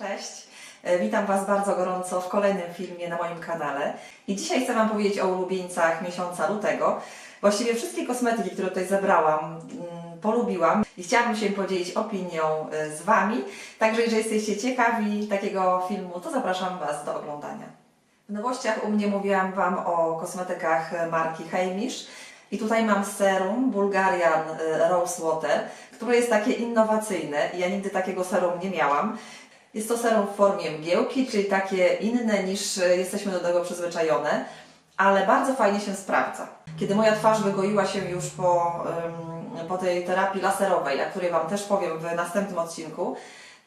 Cześć, E, witam Was bardzo gorąco w kolejnym filmie na moim kanale. I dzisiaj chcę Wam powiedzieć o ulubieńcach miesiąca lutego. Właściwie wszystkie kosmetyki, które tutaj zebrałam, mm, polubiłam i chciałabym się podzielić opinią e, z Wami. Także jeżeli jesteście ciekawi takiego filmu, to zapraszam Was do oglądania. W nowościach u mnie mówiłam Wam o kosmetykach marki Heimish. I tutaj mam serum Bulgarian e, Rose Water, które jest takie innowacyjne. Ja nigdy takiego serum nie miałam. Jest to serum w formie mgiełki, czyli takie inne niż e, jesteśmy do tego przyzwyczajone, ale bardzo fajnie się sprawdza. Kiedy moja twarz wygoiła się już po, po tej terapii laserowej, o której Wam też powiem w następnym odcinku,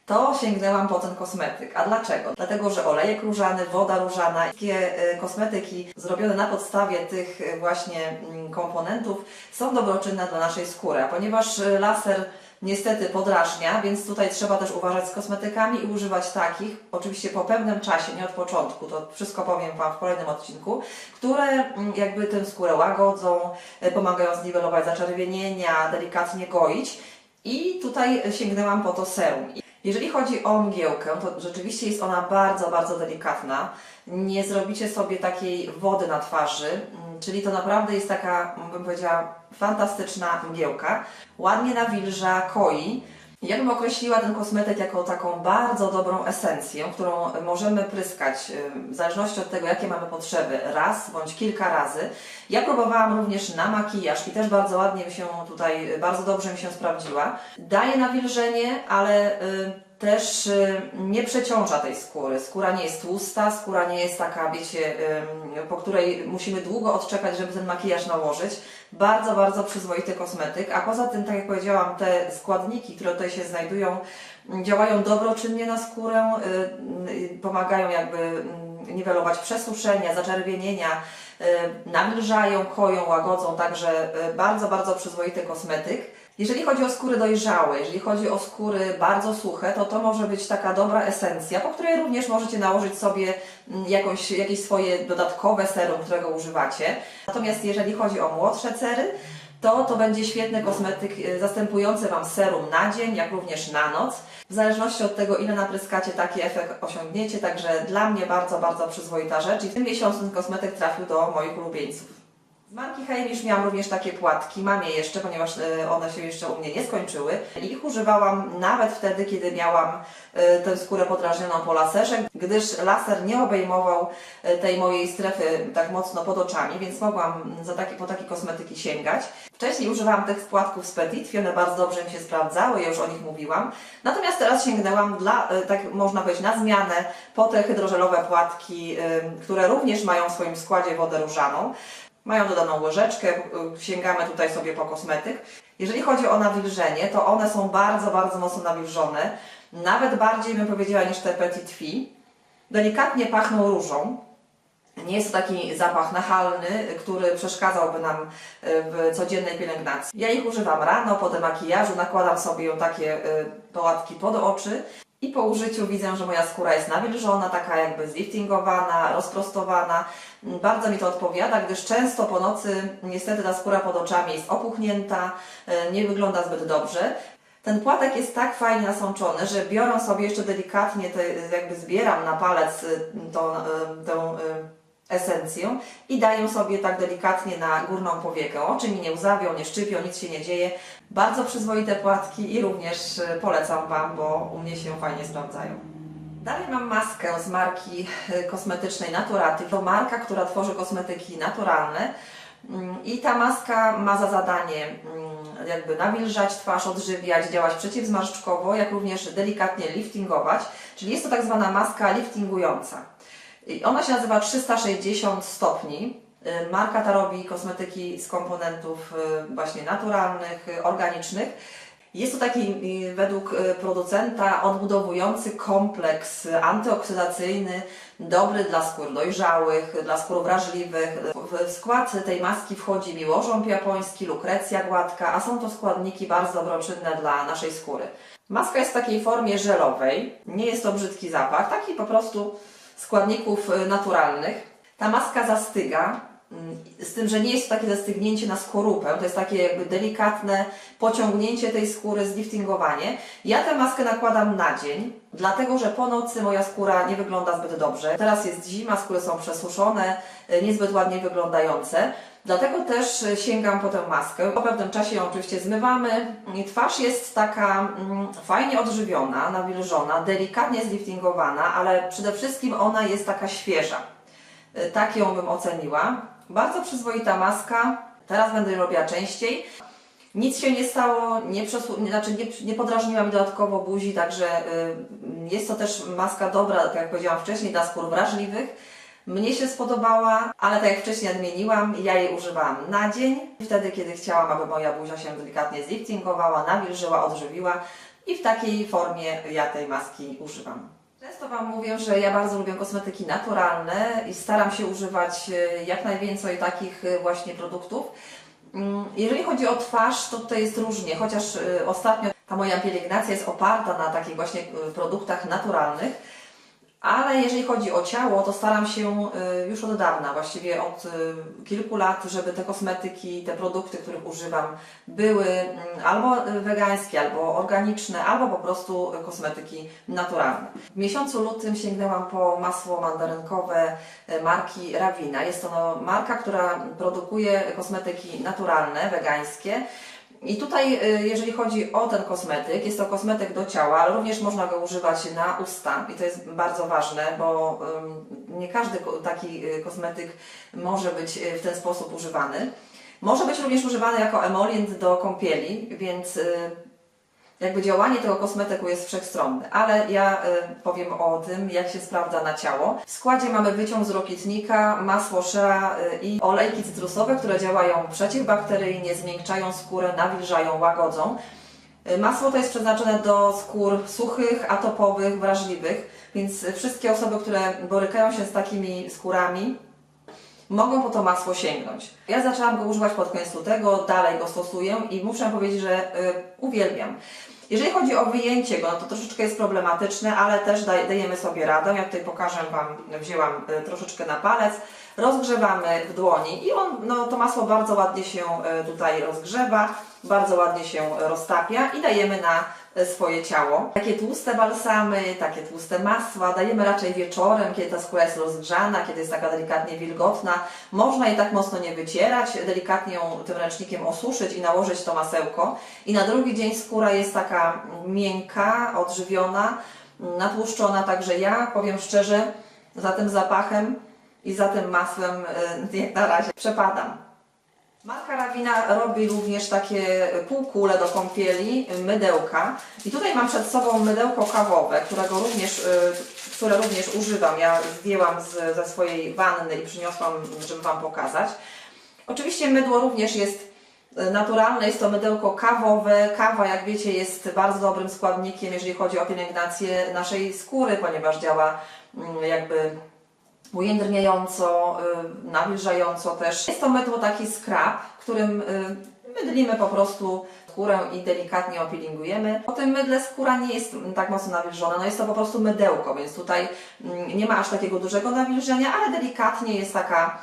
to sięgnęłam po ten kosmetyk. A dlaczego? Dlatego, że olejek różany, woda różana, wszystkie e, kosmetyki zrobione na podstawie tych e, właśnie mm, komponentów są dobroczynne dla naszej skóry. A ponieważ laser niestety podrażnia, więc tutaj trzeba też uważać z kosmetykami i używać takich, oczywiście po pewnym czasie, nie od początku, to wszystko powiem Wam w kolejnym odcinku, które mm, jakby tę skórę łagodzą, e, pomagają zniwelować zaczerwienienia, delikatnie goić. I tutaj sięgnęłam po to serum. Jeżeli chodzi o mgiełkę, to rzeczywiście jest ona bardzo, bardzo delikatna. Nie zrobicie sobie takiej wody na twarzy, mm, czyli to naprawdę jest taka, bym powiedziała, fantastyczna mgiełka. Ładnie nawilża, koi. Ja bym określiła ten kosmetyk jako taką bardzo dobrą esencję, którą możemy pryskać w zależności od tego, jakie mamy potrzeby, raz bądź kilka razy. Ja próbowałam również na makijaż i też bardzo ładnie mi się tutaj, bardzo dobrze mi się sprawdziła. Daje nawilżenie, ale y, też y, nie przeciąża tej skóry. Skóra nie jest tłusta, skóra nie jest taka, wiecie, po której musimy długo odczekać, żeby ten makijaż nałożyć. Bardzo, bardzo przyzwoity kosmetyk, a poza tym, tak jak powiedziałam, te składniki, które tutaj się znajdują, działają dobroczynnie na skórę, y, pomagają jakby mm, niwelować przesuszenia, zaczerwienienia, y, nawilżają, koją, łagodzą, także bardzo, bardzo przyzwoity kosmetyk. Jeżeli chodzi o skóry dojrzałe, jeżeli chodzi o skóry bardzo suche, to to może być taka dobra esencja, po której również możecie nałożyć sobie mm, jakąś, jakieś swoje dodatkowe serum, którego używacie. Natomiast jeżeli chodzi o młodsze cery, to to będzie świetny kosmetyk e, zastępujący Wam serum na dzień, jak również na noc. W zależności od tego, ile napryskacie, taki efekt osiągniecie, także dla mnie bardzo, bardzo przyzwoita rzecz i w tym miesiącu ten kosmetyk trafił do moich ulubieńców. Z marki Heimish miałam również takie płatki, mam je jeszcze, ponieważ e, one się jeszcze u mnie nie skończyły. Ich używałam nawet wtedy, kiedy miałam e, tę skórę podrażnioną po laserze, gdyż laser nie obejmował e, tej mojej strefy tak mocno pod oczami, więc mogłam za takie, po takie kosmetyki sięgać. Wcześniej używałam tych płatków z Petit, i one bardzo dobrze mi się sprawdzały, ja już o nich mówiłam. Natomiast teraz sięgnęłam dla, tak można powiedzieć, na zmianę po te hydrożelowe płatki, które również mają w swoim składzie wodę różaną. Mają dodaną łyżeczkę, y, sięgamy tutaj sobie po kosmetyk. Jeżeli chodzi o nawilżenie, to one są bardzo, bardzo mocno nawilżone. Nawet bardziej bym powiedziała niż te Petit Fille. Delikatnie pachną różą. Nie jest to taki zapach nachalny, który przeszkadzałby nam y, w codziennej pielęgnacji. Ja ich używam rano, po demakijażu, nakładam sobie takie y, pałatki pod oczy i po użyciu widzę, że moja skóra jest nawilżona, taka jakby zliftingowana, rozprostowana. Bardzo mi to odpowiada, gdyż często po nocy niestety ta skóra pod oczami jest opuchnięta, e, nie wygląda zbyt dobrze. Ten płatek jest tak fajnie nasączony, że biorąc sobie jeszcze delikatnie, te, jakby zbieram na palec tą, tę y, esencję i daję sobie tak delikatnie na górną powiekę. Oczy mi nie łzawią, nie szczypią, nic się nie dzieje. Bardzo przyzwoite płatki i również y, polecam Wam, bo u mnie się fajnie sprawdzają. Dalej mam maskę z marki y, kosmetycznej Naturaty. To marka, która tworzy kosmetyki naturalne. Mm, I ta maska ma za zadanie mm, jakby nawilżać twarz, odżywiać, działać przeciwzmarszczkowo, jak również delikatnie liftingować, czyli jest to tak zwana maska liftingująca. Ona się nazywa 360 stopni. Y, Marka ta robi kosmetyki z komponentów y, właśnie naturalnych, y, organicznych. Jest to taki według producenta odbudowujący kompleks antyoksydacyjny, dobry dla skór dojrzałych, dla skór wrażliwych. W skład tej maski wchodzi miłożąb japoński, lukrecja gładka, a są to składniki bardzo dobroczynne dla naszej skóry. Maska jest w takiej formie żelowej, nie jest to brzydki zapach, taki po prostu składników y, naturalnych. Ta maska zastyga Z tym, że nie jest to takie zastygnięcie na skorupę, to jest takie jakby delikatne pociągnięcie tej skóry, zliftingowanie. Ja tę maskę nakładam na dzień, dlatego że po nocy moja skóra nie wygląda zbyt dobrze. Teraz jest zima, skóry są przesuszone, y, niezbyt ładnie wyglądające. Dlatego też y, sięgam po tę maskę. Po pewnym czasie ją oczywiście zmywamy. Twarz jest taka mm, fajnie odżywiona, nawilżona, delikatnie zliftingowana, ale przede wszystkim ona jest taka świeża. Y, Tak ją bym oceniła. Bardzo przyzwoita maska. Teraz będę ją robiła częściej. Nic się nie stało, nie, przesu- znaczy nie, nie podrażniła mi dodatkowo buzi, także y, jest to też maska dobra, tak jak powiedziałam wcześniej, dla skór wrażliwych. Mnie się spodobała, ale tak jak wcześniej nadmieniłam, ja jej używałam na dzień, wtedy kiedy chciałam, aby moja buzia się delikatnie zliftingowała, nawilżyła, odżywiła i w takiej formie ja tej maski używam. Często Wam mówię, że ja bardzo lubię kosmetyki naturalne i staram się używać e, jak najwięcej takich e, właśnie produktów. Mm, Jeżeli chodzi o twarz, to tutaj jest różnie, chociaż e, ostatnio ta moja pielęgnacja jest oparta na takich właśnie produktach naturalnych. Ale jeżeli chodzi o ciało, to staram się y, już od dawna, właściwie od y, kilku lat, żeby te kosmetyki, te produkty, których używam, były mm, albo wegańskie, albo organiczne, albo po prostu kosmetyki naturalne. W miesiącu lutym sięgnęłam po masło mandarynkowe y, marki Ravina. Jest to no, marka, która produkuje kosmetyki naturalne, wegańskie. I tutaj, y, jeżeli chodzi o ten kosmetyk, jest to kosmetyk do ciała, ale również można go używać na usta i to jest bardzo ważne, bo nie każdy taki y, kosmetyk może być y, w ten sposób używany. Może być również używany jako emolient do kąpieli, więc jakby działanie tego kosmetyku jest wszechstronne, ale ja y, powiem o tym, jak się sprawdza na ciało. W składzie mamy wyciąg z rokitnika, masło shea y, i olejki cytrusowe, które działają przeciwbakteryjnie, zmiękczają skórę, nawilżają, łagodzą. Y, Masło to jest przeznaczone do skór suchych, atopowych, wrażliwych, więc wszystkie osoby, które borykają się z takimi skórami, mogą po to masło sięgnąć. Ja zaczęłam go używać pod koniec lutego, dalej go stosuję i muszę powiedzieć, że y, uwielbiam. Jeżeli chodzi o wyjęcie go, no to troszeczkę jest problematyczne, ale też daj, dajemy sobie radę. Ja tutaj pokażę Wam, wzięłam y, troszeczkę na palec, rozgrzewamy w dłoni i on, no, to masło bardzo ładnie się y, tutaj rozgrzewa, bardzo ładnie się roztapia i dajemy na swoje ciało. Takie tłuste balsamy, takie tłuste masła dajemy raczej wieczorem, kiedy ta skóra jest rozgrzana, kiedy jest taka delikatnie wilgotna. Można jej tak mocno nie wycierać, delikatnie ją tym ręcznikiem osuszyć i nałożyć to masełko. I na drugi dzień skóra jest taka miękka, odżywiona, natłuszczona, także ja powiem szczerze, za tym zapachem i za tym masłem y, jak na razie przepadam. Marka Ravina robi również takie półkule do kąpieli, mydełka. I tutaj mam przed sobą mydełko kawowe, którego również, y, które również używam. Ja zdjęłam z, ze swojej wanny i przyniosłam, żeby Wam pokazać. Oczywiście mydło również jest y, naturalne, jest to mydełko kawowe. Kawa, jak wiecie, jest bardzo dobrym składnikiem, jeżeli chodzi o pielęgnację naszej skóry, ponieważ działa mm, jakby ujędrniająco, y, nawilżająco też. Jest to mydło taki skrab, którym y, mydlimy po prostu skórę i delikatnie opilingujemy. Po tym mydle skóra nie jest tak mocno nawilżona, no jest to po prostu mydełko, więc tutaj mm, nie ma aż takiego dużego nawilżenia, ale delikatnie jest taka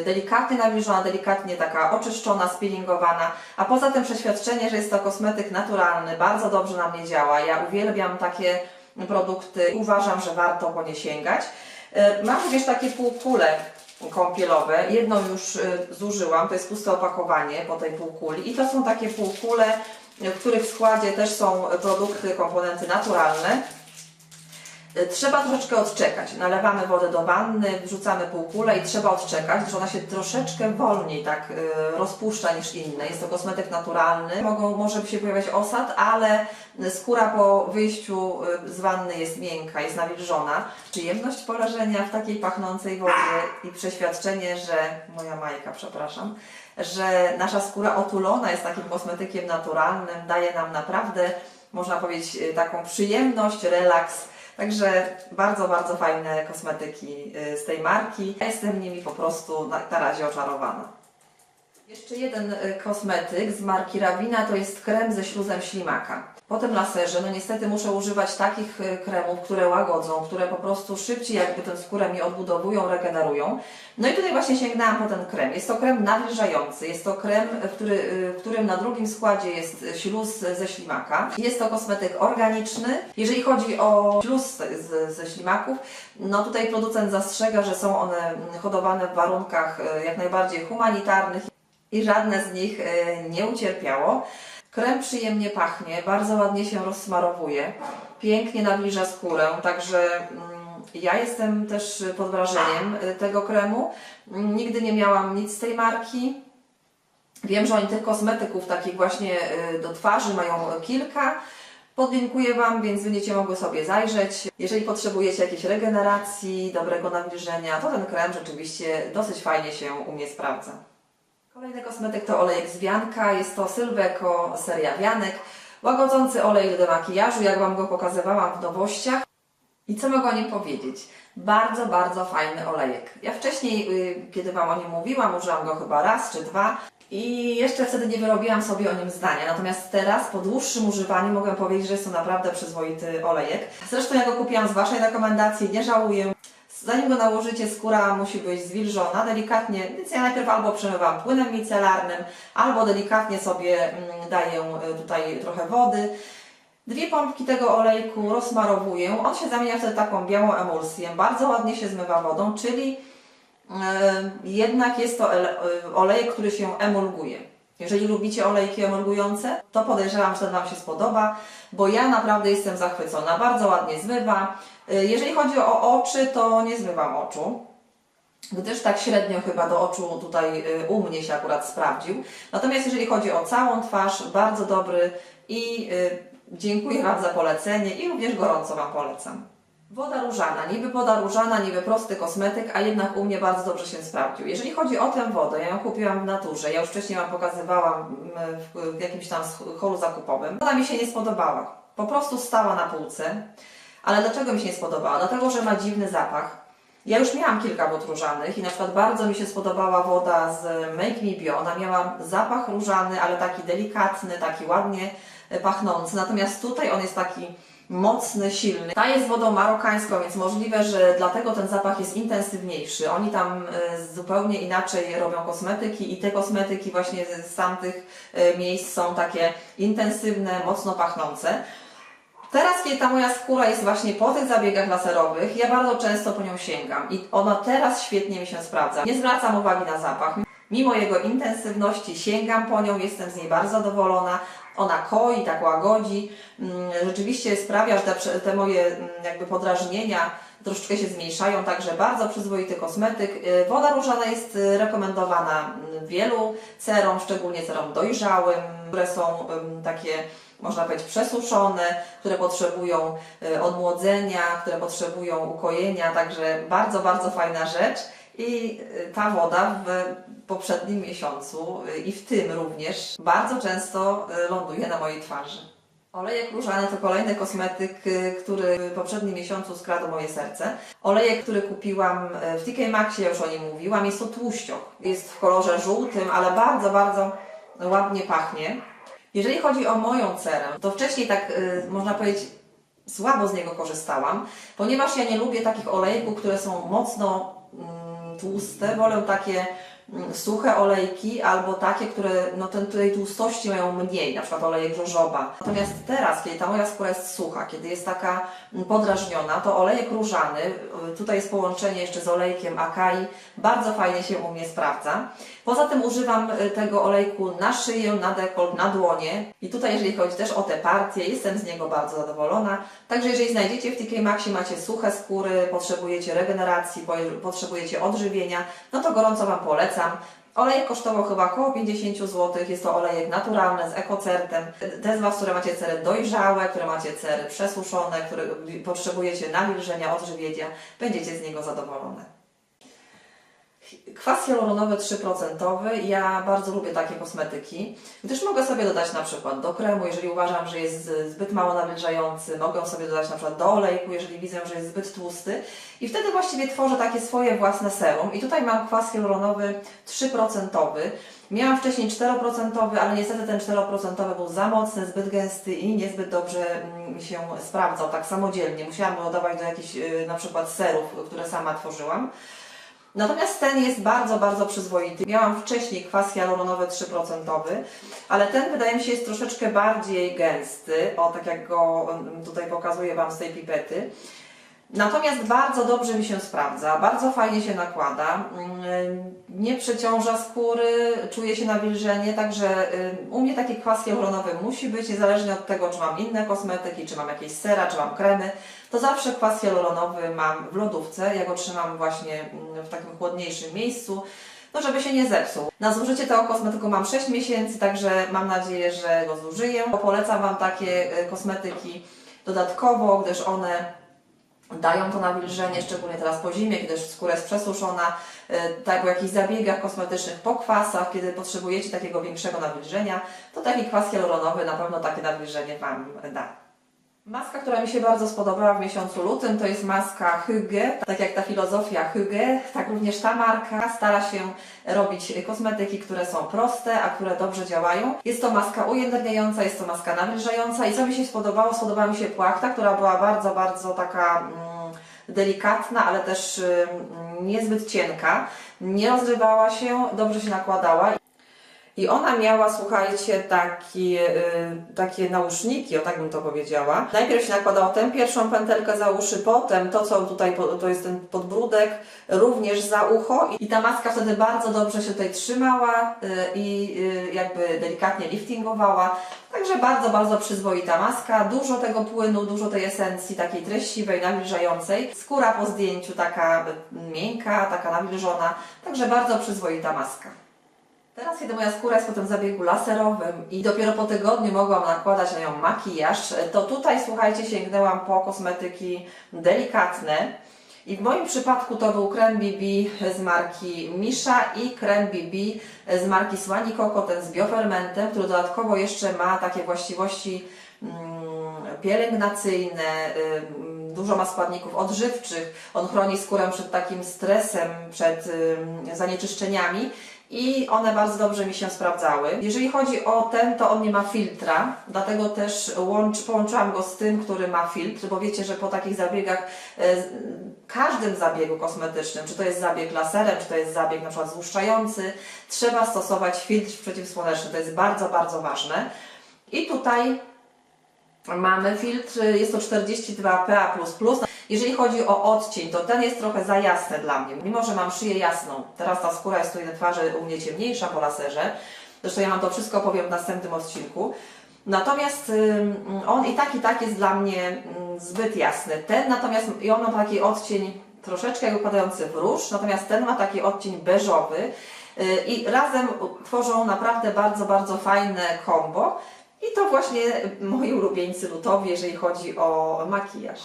y, delikatnie nawilżona, delikatnie taka oczyszczona, spillingowana, a poza tym przeświadczenie, że jest to kosmetyk naturalny, bardzo dobrze na mnie działa. Ja uwielbiam takie produkty, uważam, że warto po nie sięgać. E, Mam również takie półkule kąpielowe. Jedną już e, zużyłam, to jest puste opakowanie po tej półkuli. I to są takie półkule, w których składzie też są produkty, komponenty naturalne. E, Trzeba troszeczkę odczekać. Nalewamy wodę do wanny, wrzucamy półkulę i trzeba odczekać, że ona się troszeczkę wolniej tak e, rozpuszcza niż inne. Jest to kosmetyk naturalny. Mogą, może się pojawiać osad, ale skóra po wyjściu e, z wanny jest miękka, jest nawilżona. Przyjemność poleżenia w takiej pachnącej wodzie i przeświadczenie, że moja Majka, przepraszam, że nasza skóra otulona jest takim kosmetykiem naturalnym, daje nam naprawdę, można powiedzieć, taką przyjemność, relaks. Także bardzo, bardzo fajne kosmetyki y, z tej marki. Jestem nimi po prostu na, na razie oczarowana. Jeszcze jeden y, kosmetyk z marki Ravina to jest krem ze śluzem ślimaka. Po tym laserze, no niestety muszę używać takich y, kremów, które łagodzą, które po prostu szybciej jakby tę skórę mi odbudowują, regenerują. No i tutaj właśnie sięgnęłam po ten krem. Jest to krem nawilżający, jest to krem, w, który, y, w którym na drugim składzie jest śluz ze ślimaka. Jest to kosmetyk organiczny. Jeżeli chodzi o śluz ze ślimaków, no tutaj producent zastrzega, że są one hodowane w warunkach jak najbardziej humanitarnych i żadne z nich e, nie ucierpiało. Krem przyjemnie pachnie, bardzo ładnie się rozsmarowuje, pięknie nawilża skórę, także mm, ja jestem też pod wrażeniem e, tego kremu. Nigdy nie miałam nic z tej marki. Wiem, że oni tych kosmetyków takich właśnie e, do twarzy mają kilka. Podlinkuję Wam, więc będziecie mogły sobie zajrzeć. Jeżeli potrzebujecie jakiejś regeneracji, dobrego nawilżenia, to ten krem rzeczywiście dosyć fajnie się u mnie sprawdza. Kolejny kosmetyk to olejek z wianka. Jest to Sylweko seria wianek. Łagodzący olej do demakijażu, jak Wam go pokazywałam w nowościach. I co mogę o nim powiedzieć? Bardzo, bardzo fajny olejek. Ja wcześniej, y, kiedy Wam o nim mówiłam, użyłam go chyba raz czy dwa i jeszcze wtedy nie wyrobiłam sobie o nim zdania. Natomiast teraz, po dłuższym używaniu, mogę powiedzieć, że jest to naprawdę przyzwoity olejek. Zresztą ja go kupiłam z Waszej rekomendacji, nie żałuję. Zanim go nałożycie, skóra musi być zwilżona delikatnie, więc ja najpierw albo przemywam płynem micelarnym, albo delikatnie sobie mm, daję y, tutaj trochę wody. Dwie pompki tego olejku rozmarowuję. On się zamienia wtedy taką białą emulsję. Bardzo ładnie się zmywa wodą, czyli yy, jednak jest to yy, olejek, który się emulguje. Jeżeli lubicie olejki emulgujące, to podejrzewam, że ten Wam się spodoba, bo ja naprawdę jestem zachwycona. Bardzo ładnie zmywa. Yy, Jeżeli chodzi o oczy, to nie zmywam oczu gdyż tak średnio chyba do oczu tutaj y, u mnie się akurat sprawdził. Natomiast jeżeli chodzi o całą twarz, bardzo dobry i y, dziękuję Wam za polecenie i również gorąco Wam polecam. Woda różana, niby woda różana, niby prosty kosmetyk, a jednak u mnie bardzo dobrze się sprawdził. Jeżeli chodzi o tę wodę, ja ją kupiłam w naturze, ja już wcześniej Wam pokazywałam mm, w jakimś tam holu zakupowym. Woda mi się nie spodobała, po prostu stała na półce. Ale dlaczego mi się nie spodobała? Dlatego, że ma dziwny zapach. Ja już miałam kilka wód różanych i na przykład bardzo mi się spodobała woda z Make Me Bio. Ona miała zapach różany, ale taki delikatny, taki ładnie pachnący. Natomiast tutaj on jest taki mocny, silny. Ta jest wodą marokańską, więc możliwe, że dlatego ten zapach jest intensywniejszy. Oni tam e, zupełnie inaczej robią kosmetyki i te kosmetyki właśnie z tamtych e, miejsc są takie intensywne, mocno pachnące. Teraz, kiedy ta moja skóra jest właśnie po tych zabiegach laserowych, ja bardzo często po nią sięgam i ona teraz świetnie mi się sprawdza. Nie zwracam uwagi na zapach. Mimo jego intensywności sięgam po nią, jestem z niej bardzo zadowolona. Ona koi, tak łagodzi. Mm, Rzeczywiście sprawia, że te, te moje mm, jakby podrażnienia troszeczkę się zmniejszają, także bardzo przyzwoity kosmetyk. Y, Woda różana jest y, rekomendowana mm, wielu cerom, szczególnie cerom dojrzałym, które są takie można powiedzieć, przesuszone, które potrzebują y, odmłodzenia, które potrzebują ukojenia, także bardzo, bardzo fajna rzecz. I y, ta woda w poprzednim miesiącu y, i w tym również bardzo często ląduje na mojej twarzy. Olejek różany to kolejny kosmetyk, który w poprzednim miesiącu skradł moje serce. Olejek, który kupiłam w TK Maxie, ja już o nim mówiłam, jest to tłuściok. Jest w kolorze żółtym, ale bardzo, bardzo ładnie pachnie. Jeżeli chodzi o moją cerę, to wcześniej tak y, można powiedzieć słabo z niego korzystałam, ponieważ ja nie lubię takich olejków, które są mocno mm, tłuste, wolę takie suche olejki albo takie, które no, ten, tej tłustości mają mniej, na przykład olejek żożoba. Natomiast teraz, kiedy ta moja skóra jest sucha, kiedy jest taka mm, podrażniona, to olejek różany, y, tutaj jest połączenie jeszcze z olejkiem Akai, bardzo fajnie się u mnie sprawdza. Poza tym używam y, tego olejku na szyję, na dekolt, na dłonie i tutaj jeżeli chodzi też o te partie, jestem z niego bardzo zadowolona. Także jeżeli znajdziecie w TK Maxie, macie suche skóry, potrzebujecie regeneracji, po- potrzebujecie odżywienia, no to gorąco Wam polecam. Olejek kosztował chyba około 50 zł. Jest to olejek naturalny z ekocertem. Te z Was, które macie cery dojrzałe, które macie cery przesuszone, które potrzebujecie nawilżenia, odżywienia, będziecie z niego zadowolone. Kwas hialuronowy 3%. Ja bardzo lubię takie kosmetyki, gdyż mogę sobie dodać na przykład do kremu, jeżeli uważam, że jest zbyt mało nawilżający, mogę sobie dodać na przykład do olejku, jeżeli widzę, że jest zbyt tłusty i wtedy właściwie tworzę takie swoje własne serum. I tutaj mam kwas hialuronowy 3%. Miałam wcześniej 4%, ale niestety ten 4% był za mocny, zbyt gęsty i niezbyt dobrze mm, mi się sprawdzał tak samodzielnie. Musiałam go dodawać do jakichś y, na przykład serów, które sama tworzyłam. Natomiast ten jest bardzo, bardzo przyzwoity. Miałam wcześniej kwas hialuronowy 3%, ale ten wydaje mi się jest troszeczkę bardziej gęsty, o tak jak go mm, tutaj pokazuję Wam z tej pipety. Natomiast bardzo dobrze mi się sprawdza, bardzo fajnie się nakłada, mm, nie przeciąża skóry, czuje się nawilżenie, także y, u mnie taki kwas hialuronowy musi być, niezależnie od tego, czy mam inne kosmetyki, czy mam jakieś sera, czy mam kremy, to zawsze kwas hialuronowy mam w lodówce, ja go trzymam właśnie mm, w takim chłodniejszym miejscu, no żeby się nie zepsuł. Na zużycie tego kosmetyku mam 6 miesięcy, także mam nadzieję, że go zużyję. Polecam Wam takie y, kosmetyki dodatkowo, gdyż one dają to nawilżenie, szczególnie teraz po zimie, kiedy skóra jest przesuszona, y, tak po jakichś zabiegach kosmetycznych, po kwasach, kiedy potrzebujecie takiego większego nawilżenia, to taki kwas hialuronowy na pewno takie nawilżenie Wam da. Maska, która mi się bardzo spodobała w miesiącu lutym, to jest maska Hygge. Tak jak ta filozofia Hygge, tak również ta marka stara się robić kosmetyki, które są proste, a które dobrze działają. Jest to maska ujędrniająca, jest to maska nawilżająca i co mi się spodobało, spodobała mi się płachta, która była bardzo, bardzo taka mm, delikatna, ale też niezbyt cienka. Nie rozrywała się, dobrze się nakładała. I ona miała, słuchajcie, takie, y, takie nauszniki, o tak bym to powiedziała. Najpierw się nakładało tę pierwszą pętelkę za uszy, potem to, co tutaj, po- to jest ten podbródek, również za ucho. I ta maska wtedy bardzo dobrze się tutaj trzymała y, i y, jakby delikatnie liftingowała. Także bardzo, bardzo przyzwoita maska. Dużo tego płynu, dużo tej esencji takiej treściwej, nawilżającej. Skóra po zdjęciu taka miękka, taka nawilżona. Także bardzo przyzwoita maska. Teraz, kiedy moja skóra jest po tym zabiegu laserowym i dopiero po tygodniu mogłam nakładać na nią makijaż, to tutaj, słuchajcie, sięgnęłam po kosmetyki delikatne. I w moim przypadku to był krem BB z marki Misha i krem BB z marki Słani Coco, ten z biofermentem, który dodatkowo jeszcze ma takie właściwości mm, pielęgnacyjne, ym, dużo ma składników odżywczych. On chroni skórę przed takim stresem, przed ym, zanieczyszczeniami i one bardzo dobrze mi się sprawdzały. Jeżeli chodzi o ten, to on nie ma filtra, dlatego też łącz, połączyłam go z tym, który ma filtr, bo wiecie, że po takich zabiegach, e, każdym zabiegu kosmetycznym, czy to jest zabieg laserem, czy to jest zabieg na przykład złuszczający, trzeba stosować filtr przeciwsłoneczny. To jest bardzo, bardzo ważne. I tutaj Mamy filtr, jest to 42 PA++. Jeżeli chodzi o odcień, to ten jest trochę za jasny dla mnie, mimo że mam szyję jasną. Teraz ta skóra jest tutaj na twarzy u mnie ciemniejsza po laserze. Zresztą ja mam to wszystko powiem w następnym odcinku. Natomiast on i tak i tak jest dla mnie zbyt jasny. Ten natomiast, i on ma taki odcień troszeczkę jak upadający w róż, natomiast ten ma taki odcień beżowy y, i razem tworzą naprawdę bardzo, bardzo fajne combo. I to właśnie moi ulubieńcy lutowi, jeżeli chodzi o makijaż.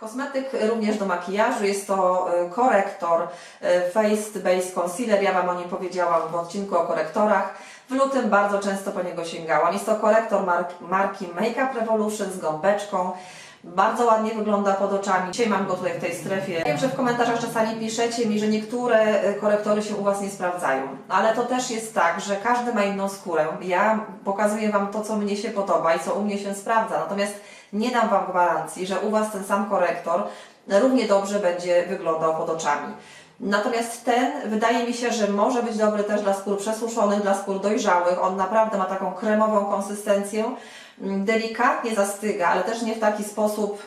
Kosmetyk również do makijażu, jest to y, korektor y, Face Base Concealer, ja Wam o nim powiedziałam w odcinku o korektorach. W lutym bardzo często po niego sięgałam. Jest to korektor marki Makeup Revolution z gąbeczką. Bardzo ładnie wygląda pod oczami. Dzisiaj mam go tutaj w tej strefie. Wiem, że w komentarzach czasami piszecie mi, że niektóre y, korektory się u Was nie sprawdzają. Ale to też jest tak, że każdy ma inną skórę. Ja pokazuję Wam to, co mnie się podoba i co u mnie się sprawdza. Natomiast nie dam Wam gwarancji, że u Was ten sam korektor równie dobrze będzie wyglądał pod oczami. Natomiast ten wydaje mi się, że może być dobry też dla skór przesuszonych, dla skór dojrzałych. On naprawdę ma taką kremową konsystencję, delikatnie zastyga, ale też nie w taki sposób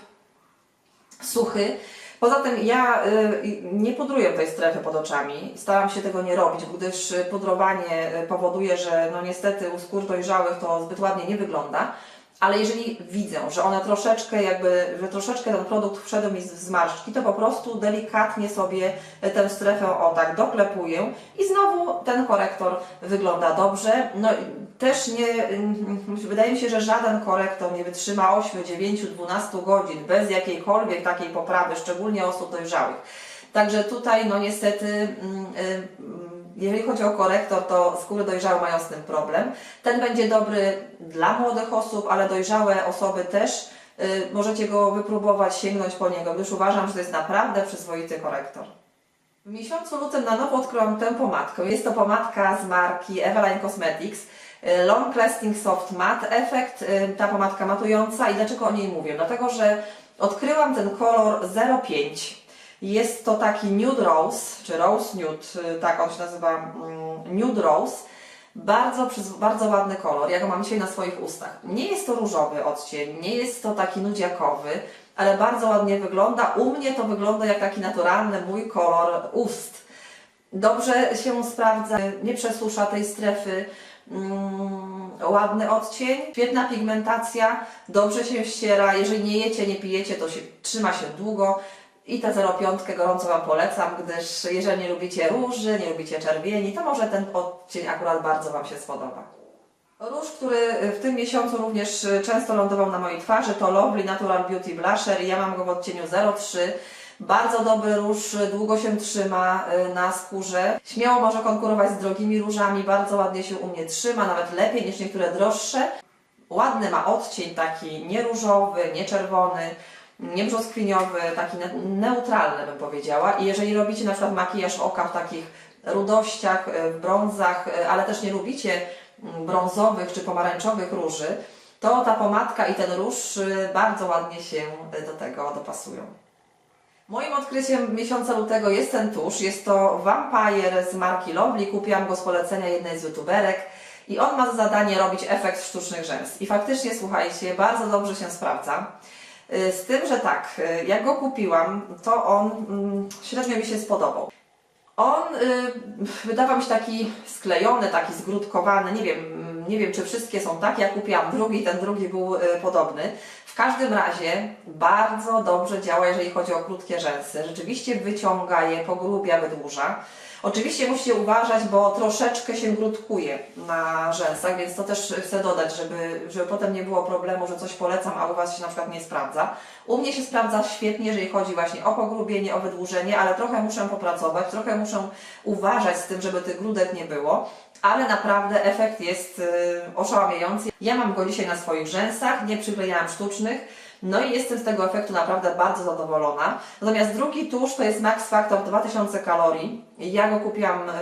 suchy. Poza tym ja y, nie pudruję tej strefy pod oczami. Staram się tego nie robić, gdyż pudrowanie powoduje, że no niestety u skór dojrzałych to zbyt ładnie nie wygląda. Ale jeżeli widzę, że one troszeczkę jakby, że troszeczkę ten produkt wszedł mi z- zmarszczki, to po prostu delikatnie sobie tę strefę o tak doklepuję i znowu ten korektor wygląda dobrze. No też nie, wydaje mi się, że żaden korektor nie wytrzyma 8, 9, 12 godzin bez jakiejkolwiek takiej poprawy, szczególnie osób dojrzałych. Także tutaj, no niestety, mm, y, mm, jeżeli chodzi o korektor, to skóry dojrzałe mają z tym problem. Ten będzie dobry dla młodych osób, ale dojrzałe osoby też y, możecie go wypróbować, sięgnąć po niego, gdyż uważam, że to jest naprawdę przyzwoity korektor. W miesiącu lutym na nowo odkryłam tę pomadkę. Jest to pomadka z marki Eveline Cosmetics. y, Long Lasting Soft Matte Effect, y, ta pomadka matująca. I dlaczego o niej mówię? Dlatego, że odkryłam ten kolor 05. Jest to taki Nude Rose, czy Rose Nude, y, tak on się nazywa, mm, Nude Rose. Bardzo, bardzo ładny kolor. Ja go mam dzisiaj na swoich ustach. Nie jest to różowy odcień, nie jest to taki nudziakowy, ale bardzo ładnie wygląda. U mnie to wygląda jak taki naturalny mój kolor ust. Dobrze się sprawdza, nie przesusza tej strefy. Mm, ładny odcień, świetna pigmentacja, dobrze się ściera. Jeżeli nie jecie, nie pijecie, to się trzyma się długo. I tę 05 gorąco Wam polecam, gdyż jeżeli nie lubicie róży, nie lubicie czerwieni, to może ten odcień akurat bardzo Wam się spodoba. Róż, który w tym miesiącu również często lądował na mojej twarzy, to Lovely Natural Beauty Blusher. Ja mam go w odcieniu 03. Bardzo dobry róż, długo się trzyma y, na skórze. Śmiało może konkurować z drogimi różami, bardzo ładnie się u mnie trzyma, nawet lepiej niż niektóre droższe. Ładny ma odcień taki nie różowy, nie czerwony, nie brzoskwiniowy, taki ne- neutralny bym powiedziała. I jeżeli robicie na przykład makijaż oka w takich rudościach, y, w brązach, y, ale też nie lubicie mm, brązowych czy pomarańczowych róży, to ta pomadka i ten róż y, bardzo ładnie się do tego dopasują. Moim odkryciem miesiąca lutego jest ten tusz. Jest to Vampire z marki Lovely. Kupiłam go z polecenia jednej z youtuberek. I on ma za zadanie robić efekt sztucznych rzęs. I faktycznie, słuchajcie, bardzo dobrze się sprawdza. Y, Z tym, że tak, y, jak go kupiłam, to on mm, średnio mi się spodobał. On y, wydawał mi się taki sklejony, taki zgrudkowany. Nie wiem, nie wiem, czy wszystkie są takie. Ja kupiłam drugi, ten drugi był podobny. W każdym razie bardzo dobrze działa, jeżeli chodzi o krótkie rzęsy. Rzeczywiście wyciąga je, pogrubia, wydłuża. Oczywiście musicie uważać, bo troszeczkę się grudkuje na rzęsach, więc to też chcę dodać, żeby, żeby potem nie było problemu, że coś polecam, a u Was się na przykład nie sprawdza. U mnie się sprawdza świetnie, jeżeli chodzi właśnie o pogrubienie, o wydłużenie, ale trochę muszę popracować, trochę muszę uważać z tym, żeby tych grudek nie było, ale naprawdę efekt jest y, oszałamiający. Ja mam go dzisiaj na swoich rzęsach, nie przyklejałam sztucznych. No i jestem z tego efektu naprawdę bardzo zadowolona. Natomiast drugi tusz to jest Max Factor 2000 kalorii. Ja go kupiłam y,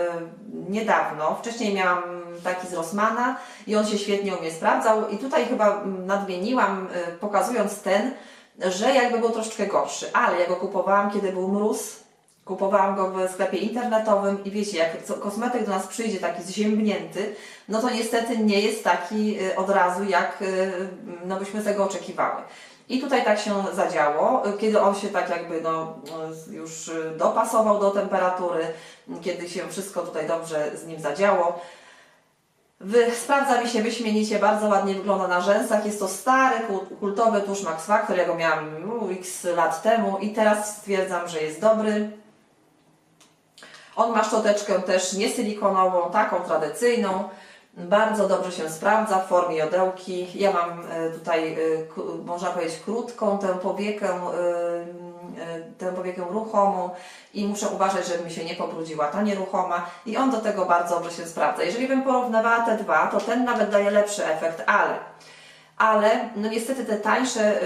niedawno. Wcześniej miałam taki z Rossmana i on się świetnie u mnie sprawdzał. I tutaj chyba mm, nadmieniłam, y, pokazując ten, że jakby był troszeczkę gorszy. Ale ja go kupowałam, kiedy był mróz. Kupowałam go w sklepie internetowym i wiecie, jak kosmetyk do nas przyjdzie taki zziębnięty, no to niestety nie jest taki y, od razu, jak no byśmy tego oczekiwały. I tutaj tak się zadziało, kiedy on się tak jakby no, już dopasował do temperatury, kiedy się wszystko tutaj dobrze z nim zadziało. Wy, sprawdza mi się wyśmienicie, bardzo ładnie wygląda na rzęsach. Jest to stary, kul- kultowy tusz Max Factor, ja go miałam x lat temu i teraz stwierdzam, że jest dobry. On ma szczoteczkę też nie silikonową, taką tradycyjną. Bardzo dobrze się sprawdza w formie jodełki. Ja mam e, tutaj, e, można powiedzieć, krótką tę powiekę, e, tę powiekę ruchomą i muszę uważać, żeby mi się nie pobrudziła ta nieruchoma i on do tego bardzo dobrze się sprawdza. Jeżeli bym porównywała te dwa, to ten nawet daje lepszy efekt, ale ale no niestety te tańsze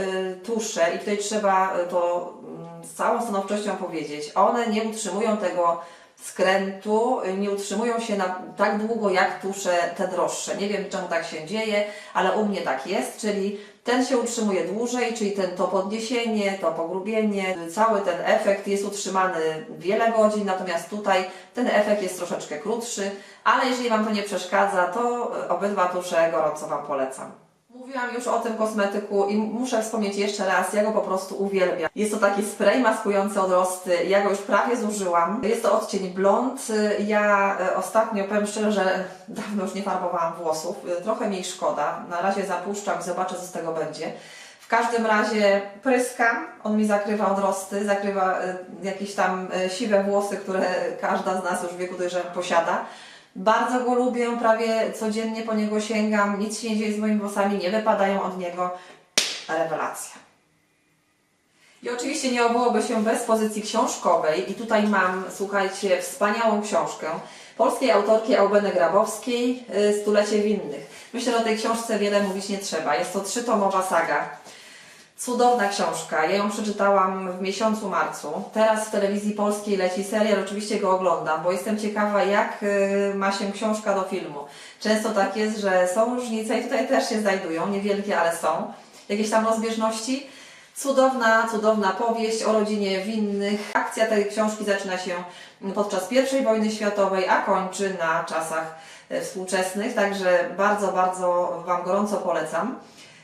tusze i tutaj trzeba to mm, z całą stanowczością powiedzieć, one nie utrzymują tego skrętu, y, nie utrzymują się na, tak długo jak tusze te droższe. Nie wiem czemu tak się dzieje, ale u mnie tak jest, czyli ten się utrzymuje dłużej, czyli ten to podniesienie, to pogrubienie, cały ten efekt jest utrzymany wiele godzin, natomiast tutaj ten efekt jest troszeczkę krótszy, ale jeżeli Wam to nie przeszkadza, to y, obydwa tusze gorąco Wam polecam. Mówiłam już o tym kosmetyku i muszę wspomnieć jeszcze raz, ja go po prostu uwielbiam. Jest to taki spray maskujący odrosty, ja go już prawie zużyłam. Jest to odcień blond. Ja e, ostatnio, powiem szczerze, że dawno już nie farbowałam włosów. E, Trochę mi szkoda. Na razie zapuszczam i zobaczę, co z tego będzie. W każdym razie pryskam, on mi zakrywa odrosty, zakrywa e, jakieś tam siwe włosy, które każda z nas już w wieku dojrzałym posiada. Bardzo go lubię, prawie codziennie po niego sięgam, nic się nie dzieje z moimi włosami, nie wypadają od niego. Rewelacja. I oczywiście nie obyłoby się bez pozycji książkowej i tutaj mam, słuchajcie, wspaniałą książkę polskiej autorki Aubeny Grabowskiej y, Stulecie Winnych. Myślę, że o tej książce wiele mówić nie trzeba. Jest to trzytomowa saga. Cudowna książka. Ja ją przeczytałam w miesiącu marcu. Teraz w telewizji polskiej leci serial, oczywiście go oglądam, bo jestem ciekawa, jak y, ma się książka do filmu. Często tak jest, że są różnice i tutaj też się znajdują, niewielkie, ale są. Jakieś tam rozbieżności. Cudowna, cudowna powieść o rodzinie winnych. Akcja tej książki zaczyna się podczas I wojny światowej, a kończy na czasach e, współczesnych, także bardzo, bardzo Wam gorąco polecam.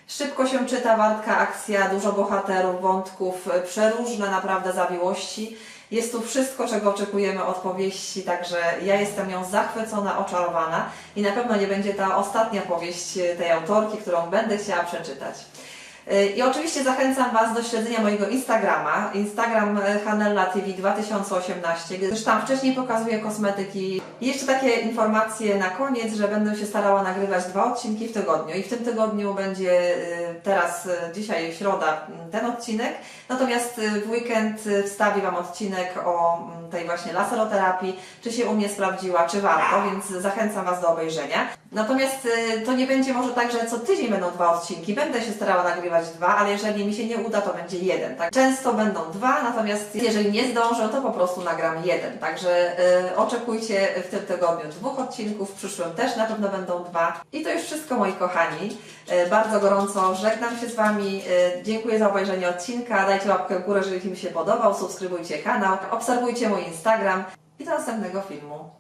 Szybko się czyta, wartka akcja, dużo bohaterów, wątków, e, przeróżne naprawdę zawiłości. Jest tu wszystko, czego oczekujemy od powieści, także ja jestem nią zachwycona, oczarowana i na pewno nie będzie ta ostatnia powieść e, tej autorki, którą będę chciała przeczytać. E, I oczywiście zachęcam Was do śledzenia mojego Instagrama, Instagram Hanella TV 2018, gdyż tam wcześniej pokazuję kosmetyki. I jeszcze takie informacje na koniec, że będę się starała nagrywać dwa odcinki w tygodniu i w tym tygodniu będzie e, teraz, e, dzisiaj środa, m, ten odcinek, natomiast w weekend wstawię Wam odcinek o m, tej właśnie laseroterapii, czy się u mnie sprawdziła, czy warto, więc zachęcam Was do obejrzenia. Natomiast to nie będzie może tak, że co tydzień będą dwa odcinki, będę się starała nagrywać dwa, ale jeżeli mi się nie uda, to będzie jeden. Tak? Często będą dwa, natomiast jeżeli nie zdążę, to po prostu nagram jeden. Także e, oczekujcie w tym tygodniu dwóch odcinków, w przyszłym też na pewno będą dwa. I to już wszystko moi kochani. E, bardzo gorąco żegnam się z Wami. E, dziękuję za obejrzenie odcinka. Dajcie łapkę w górę, jeżeli film się podobał. Subskrybujcie kanał, obserwujcie mój Instagram i do następnego filmu.